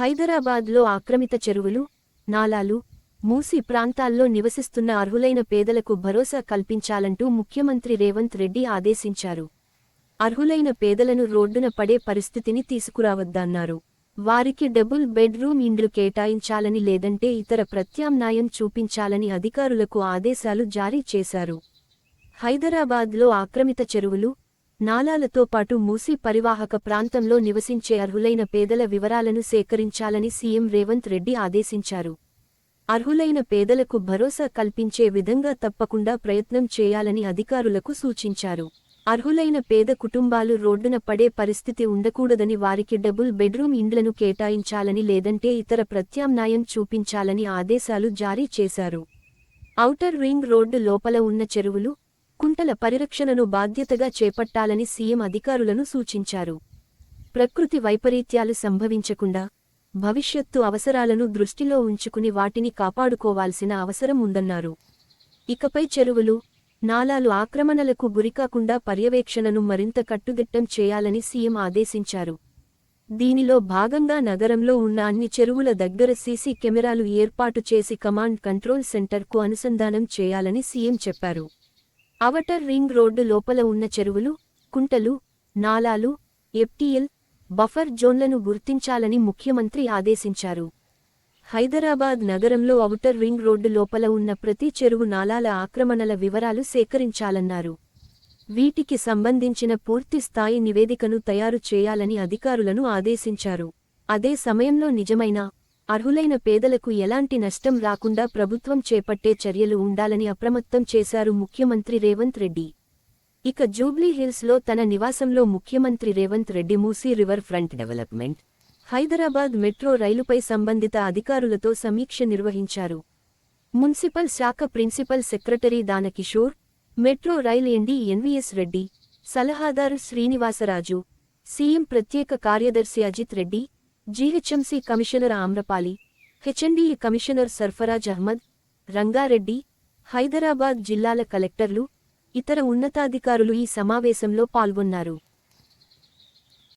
హైదరాబాద్లో ఆక్రమిత చెరువులు నాలాలు మూసి ప్రాంతాల్లో నివసిస్తున్న అర్హులైన పేదలకు భరోసా కల్పించాలంటూ ముఖ్యమంత్రి రేవంత్ రెడ్డి ఆదేశించారు. అర్హులైన పేదలను రోడ్డున పడే పరిస్థితిని తీసుకురావద్దన్నారు. వారికి డబుల్ బెడ్రూమ్ ఇండ్లు కేటాయించాలని లేదంటే ఇతర ప్రత్యామ్నాయం చూపించాలని అధికారులకు ఆదేశాలు జారీ చేశారు. హైదరాబాద్లో ఆక్రమిత చెరువులు నాలాలతో పాటు మూసీ పరివాహక ప్రాంతంలో నివసించే అర్హులైన పేదల వివరాలను సేకరించాలని సీఎం రేవంత్ రెడ్డి ఆదేశించారు. అర్హులైన పేదలకు భరోసా కల్పించే విధంగా తప్పకుండా ప్రయత్నం చేయాలని అధికారులకు సూచించారు. అర్హులైన పేద కుటుంబాలు రోడ్డున పడే పరిస్థితి ఉండకూడదని వారికి డబుల్ బెడ్రూమ్ ఇండ్లను కేటాయించాలని లేదంటే ఇతర ప్రత్యామ్నాయం చూపించాలని ఆదేశాలు జారీ చేశారు. ఔటర్ రింగ్ రోడ్డు లోపల ఉన్న చెరువులు కుంటల పరిరక్షణను బాధ్యతగా చేపట్టాలని సీఎం అధికారులను సూచించారు. ప్రకృతి వైపరీత్యాలు సంభవించకుండా భవిష్యత్తు అవసరాలను దృష్టిలో ఉంచుకుని వాటిని కాపాడుకోవాల్సిన అవసరం ఉందన్నారు. ఇకపై చెరువులు నాలాలు ఆక్రమణలకు గురికాకుండా పర్యవేక్షణను మరింత కట్టుదిట్టం చేయాలని సీఎం ఆదేశించారు. దీనిలో భాగంగా నగరంలో ఉన్న అన్ని చెరువుల దగ్గర సీసీ కెమెరాలు ఏర్పాటు చేసి కమాండ్ కంట్రోల్ సెంటర్కు అనుసంధానం చేయాలని సీఎం చెప్పారు. అవటర్ రింగ్ రోడ్డు లోపల ఉన్న చెరువులు కుంటలు నాలాలు ఎఫ్టీఎల్ బఫర్ జోన్లను గుర్తించాలని ముఖ్యమంత్రి ఆదేశించారు. హైదరాబాద్ నగరంలో అవుటర్ రింగ్ రోడ్డు లోపల ఉన్న ప్రతి చెరువు నాలాల ఆక్రమణల వివరాలు సేకరించాలన్నారు. వీటికి సంబంధించిన పూర్తి స్థాయి నివేదికను తయారు చేయాలని అధికారులను ఆదేశించారు. అదే సమయంలో నిజమైన అర్హులైన పేదలకు ఎలాంటి నష్టం రాకుండా ప్రభుత్వం చేపట్టే చర్యలు ఉండాలని అప్రమత్తం చేశారు ముఖ్యమంత్రి రేవంత్ రెడ్డి. ఇక జూబ్లీ హిల్స్లో తన నివాసంలో ముఖ్యమంత్రి Revanth Reddy Musi river front development Hyderabad metro రైలుపై సంబంధిత అధికారులతో సమీక్ష నిర్వహించారు. మున్సిపల్ శాఖ principal secretary Dana Kishore metro rail MD NVS Reddy సలహాదారు శ్రీనివాసరాజు సీఎం ప్రత్యేక కార్యదర్శి Ajith Reddy GHMC commissioner Amrapali HMDA commissioner Sarfaraz Ahmed Ranga Reddy Hyderabad జిల్లాల కలెక్టర్లు ఇతర ఉన్నతాధికారులు ఈ సమావేశంలో పాల్గొన్నారు.